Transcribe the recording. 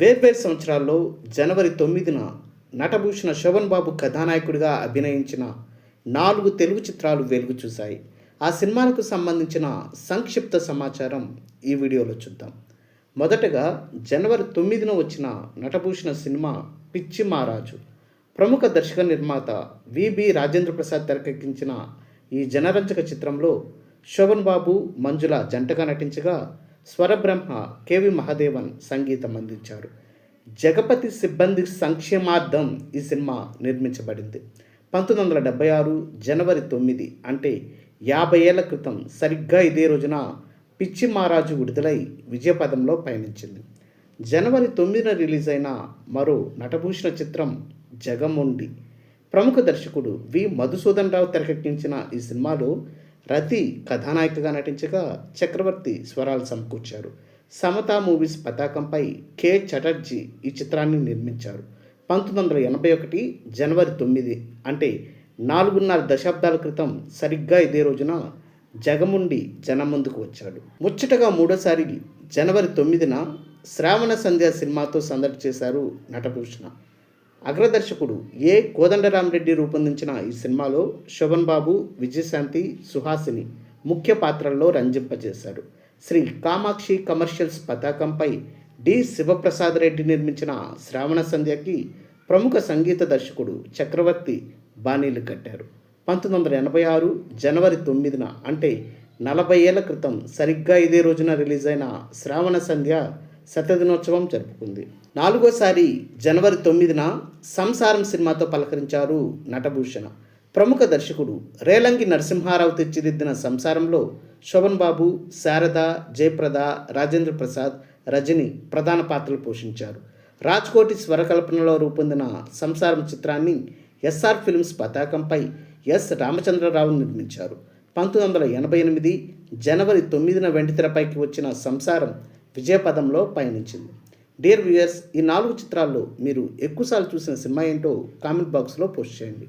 వేర్వేరు సంవత్సరాల్లో జనవరి తొమ్మిదిన నటభూషణ శోభన్ బాబు కథానాయకుడిగా అభినయించిన నాలుగు తెలుగు చిత్రాలు వెలుగు చూశాయి. ఆ సినిమాలకు సంబంధించిన సంక్షిప్త సమాచారం ఈ వీడియోలో చూద్దాం. మొదటగా జనవరి తొమ్మిదిన వచ్చిన నటభూషణ సినిమా పిచ్చి మహారాజు ప్రముఖ దర్శక నిర్మాత విబి రాజేంద్ర ప్రసాద్ తెరకెక్కించిన ఈ జనరంజక చిత్రంలో శోభన్ బాబు మంజుల జంటగా నటించగా స్వరబ్రహ్మ కెవి మహాదేవన్ సంగీతం అందించారు. జగపతి సిబ్బంది సంక్షేమార్థం ఈ సినిమా నిర్మించబడింది. పంతొమ్మిది వందల డెబ్బై ఆరు జనవరి తొమ్మిది అంటే యాభై ఏళ్ళ క్రితం సరిగ్గా ఇదే రోజున పిచ్చి మహారాజు విడుదలై విజయపదంలో పయనించింది. జనవరి తొమ్మిదిన రిలీజ్ అయిన మరో నటభూషణ చిత్రం జగముండి. ప్రముఖ దర్శకుడు వి. మధుసూదన్ రావు తెరకెక్కించిన ఈ సినిమాలో రతి కథానాయికగా నటించగా చక్రవర్తి స్వరాలు సమకూర్చారు. సమతా మూవీస్ పతాకంపై కె. చటర్జీ ఈ చిత్రాన్ని నిర్మించారు. పంతొమ్మిది వందల ఎనభై ఒకటి జనవరి తొమ్మిది అంటే నాలుగున్నర దశాబ్దాల క్రితం సరిగ్గా ఇదే రోజున జగముండి జనం ముందుకు వచ్చాడు. ముచ్చటగా మూడోసారి జనవరి తొమ్మిదిన శ్రావణ సంధ్య సినిమాతో సందడి చేశారు నటభూషణ. అగ్రదర్శకుడు ఏ కోదండరామరెడ్డి రూపొందించిన ఈ సినిమాలో శోభన్ బాబు విజయశాంతి సుహాసిని ముఖ్య పాత్రల్లో రంజింపజేశారు శ్రీ కామాక్షి కమర్షియల్స్ పతాకంపై డి. శివప్రసాద్ రెడ్డి నిర్మించిన శ్రావణ సంధ్యకి ప్రముఖ సంగీత దర్శకుడు చక్రవర్తి బాణీలు కట్టారు. పంతొమ్మిది వందల ఎనభై ఆరు జనవరి తొమ్మిదిన అంటే నలభై ఏళ్ళ క్రితం సరిగ్గా ఇదే రోజున రిలీజ్ అయిన శ్రావణ సంధ్య శతదినోత్సవం జరుపుకుంది. నాలుగోసారి జనవరి తొమ్మిదిన సంసారం సినిమాతో పలకరించారు నటభూషణ. ప్రముఖ దర్శకుడు రేలంగి నరసింహారావు తీర్చిదిద్దిన సంసారంలో శోభన్ బాబు శారద జయప్రద రాజేంద్ర ప్రసాద్ రజని ప్రధాన పాత్రలు పోషించారు. రాజ్కోటి స్వరకల్పనలో రూపొందిన సంసారం చిత్రాన్ని ఎస్ఆర్ ఫిల్మ్స్ పతాకంపై ఎస్ రామచంద్రరావు నిర్మించారు. పంతొమ్మిది వందల ఎనభై ఎనిమిది జనవరి తొమ్మిదిన వెండితెరపైకి వచ్చిన సంసారం విజయపదంలో పయనించింది. డియర్ వ్యూయర్స్ ఈ నాలుగు చిత్రాల్లో మీరు ఎక్కువసార్లు చూసిన సినిమా ఏంటో కామెంట్ బాక్స్లో పోస్ట్ చేయండి.